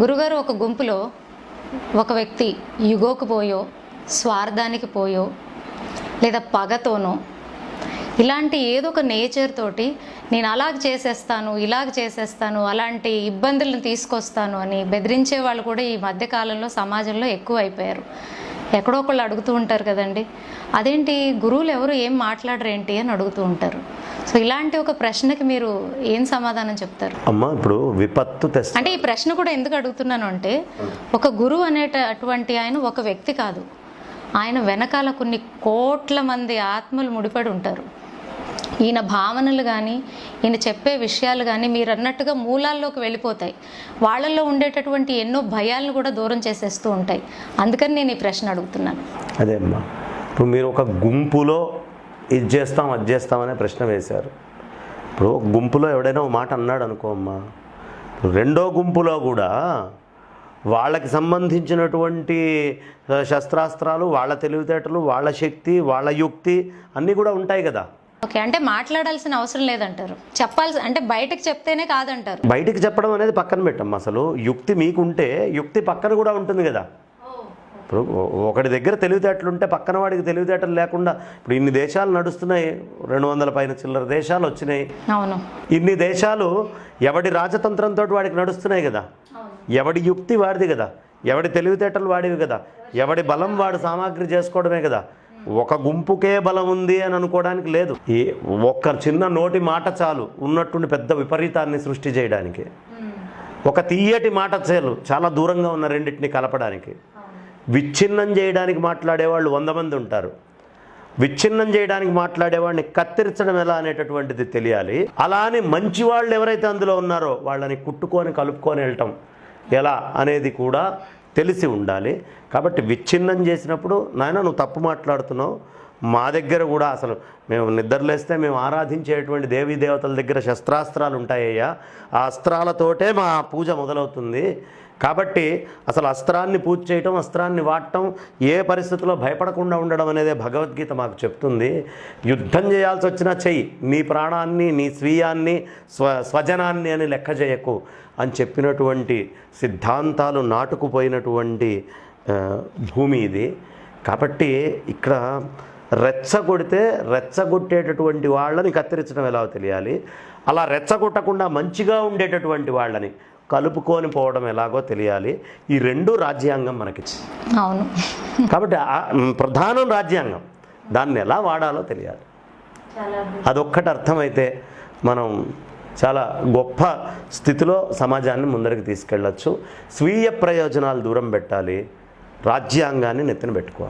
గురుగారు ఒక గుంపులో ఒక వ్యక్తి యుగోకు పోయో స్వార్థానికి పోయో లేదా పగతోనో ఇలాంటి ఏదో ఒక నేచర్ తోటి నేను అలాగ చేసేస్తాను ఇలాగ చేసేస్తాను అలాంటి ఇబ్బందులను తీసుకొస్తాను అని బెదిరించే వాళ్ళు కూడా ఈ మధ్యకాలంలో సమాజంలో ఎక్కువ అయిపోయారు. ఎక్కడో ఒకళ్ళు అడుగుతూ ఉంటారు కదండి అదేంటి గురువులు ఎవరు ఏం మాట్లాడరేంటి? అని అడుగుతూ ఉంటారు. సో ఇలాంటి ఒక ప్రశ్నకి మీరు ఏం సమాధానం చెప్తారు? అమ్మ ఇప్పుడు విపత్తు అంటే ఈ ప్రశ్న కూడా ఎందుకు అడుగుతున్నాను అంటే ఒక గురువు అనేట అటువంటి ఆయన ఒక వ్యక్తి కాదు. ఆయన వెనకాల కొన్ని కోట్ల మంది ఆత్మలు ముడిపడి ఉంటారు. ఈయన భావనలు కానీ ఈయన చెప్పే విషయాలు కానీ మీరు అన్నట్టుగా మూలాల్లోకి వెళ్ళిపోతాయి. వాళ్ళల్లో ఉండేటటువంటి ఎన్నో భయాలను కూడా దూరం చేసేస్తూ ఉంటాయి. అందుకని నేను ఈ ప్రశ్న అడుగుతున్నాను. అదే అమ్మా ఇప్పుడు మీరు ఒక గుంపులో ఇది చేస్తాం అది చేస్తామనే ప్రశ్న వేశారు. ఇప్పుడు గుంపులో ఎవడైనా ఒక మాట అన్నాడు అనుకో అమ్మా. రెండో గుంపులో కూడా వాళ్ళకి సంబంధించినటువంటి శస్త్రాస్త్రాలు వాళ్ళ తెలివితేటలు వాళ్ళ శక్తి వాళ్ళ యుక్తి అన్నీ కూడా ఉంటాయి కదా. ఓకే అంటే మాట్లాడాల్సిన అవసరం లేదంటారు. చెప్పాల్సి అంటే బయటకు చెప్తేనే కాదంటారు. బయటికి చెప్పడం అనేది పక్కన పెట్టమ్మా అసలు. యుక్తి మీకుంటే యుక్తి పక్కన కూడా ఉంటుంది కదా. ఇప్పుడు ఒకటి దగ్గర తెలివితేటలు ఉంటే పక్కన వాడికి తెలివితేటలు లేకుండా ఇప్పుడు ఇన్ని దేశాలు నడుస్తున్నాయి రెండు వందల పైన చిల్లర దేశాలు వచ్చినాయి. అవును. ఇన్ని దేశాలు ఎవడి రాజతంత్రంతో వాడికి నడుస్తున్నాయి కదా? ఎవడి యుక్తి వాడిది కదా? ఎవడి తెలివితేటలు వాడివి కదా? ఎవడి బలం వాడు సామాగ్రి చేసుకోవడమే కదా? ఒక గుంపుకే బలం ఉంది అని అనుకోవడానికి లేదు. ఈ ఒక్క చిన్న నోటి మాట చాలు ఉన్నట్టుండి పెద్ద విపరీతాన్ని సృష్టి చేయడానికి. ఒక తీయటి మాట చాలు చాలా దూరంగా ఉన్న రెండింటిని కలపడానికి. విచ్ఛిన్నం చేయడానికి మాట్లాడేవాళ్ళు వంద మంది ఉంటారు. విచ్ఛిన్నం చేయడానికి మాట్లాడేవాడిని కత్తిరించడం ఎలా అనేటటువంటిది తెలియాలి. అలా అని మంచి వాళ్ళు ఎవరైతే అందులో ఉన్నారో వాళ్ళని కుట్టుకొని కలుపుకొని వెళ్ళటం ఎలా అనేది కూడా తెలిసి ఉండాలి. కాబట్టి విచ్ఛిన్నం చేసినప్పుడు నాయన నువ్వు తప్పు మాట్లాడుతున్నావు. మా దగ్గర కూడా అసలు మేము నిద్రలేస్తే మేము ఆరాధించేటువంటి దేవీ దేవతల దగ్గర శస్త్రాస్త్రాలు ఉంటాయ్యా. ఆ అస్త్రాలతోటే మా పూజ మొదలవుతుంది. కాబట్టి అసలు అస్త్రాన్ని పూజ చేయటం అస్త్రాన్ని వాడటం ఏ పరిస్థితిలో భయపడకుండా ఉండడం అనేది భగవద్గీత మాకు చెప్తుంది. యుద్ధం చేయాల్సి వచ్చినా చెయ్యి నీ ప్రాణాన్ని నీ స్వీయాన్ని స్వ స్వజనాన్ని అని లెక్క చేయకు అని చెప్పినటువంటి సిద్ధాంతాలు నాటుకుపోయినటువంటి భూమి ఇది. కాబట్టి ఇక్కడ రెచ్చగొడితే రెచ్చగొట్టేటటువంటి వాళ్ళని కత్తిరించడం ఎలా తెలియాలి? అలా రెచ్చగొట్టకుండా మంచిగా ఉండేటటువంటి వాళ్ళని కలుపుకొని పోవడం ఎలాగో తెలియాలి. ఈ రెండు రాజ్యాంగం మనకిచ్చి అవును. కాబట్టి ప్రధానం రాజ్యాంగం. దాన్ని ఎలా వాడాలో తెలియాలి. అదొక్కటి అర్థమైతే మనం చాలా గొప్ప స్థితిలో సమాజాన్ని ముందరికి తీసుకెళ్ళచ్చు. స్వీయ ప్రయోజనాలు దూరం పెట్టాలి. రాజ్యాంగాన్ని నెత్తిన పెట్టుకోవాలి.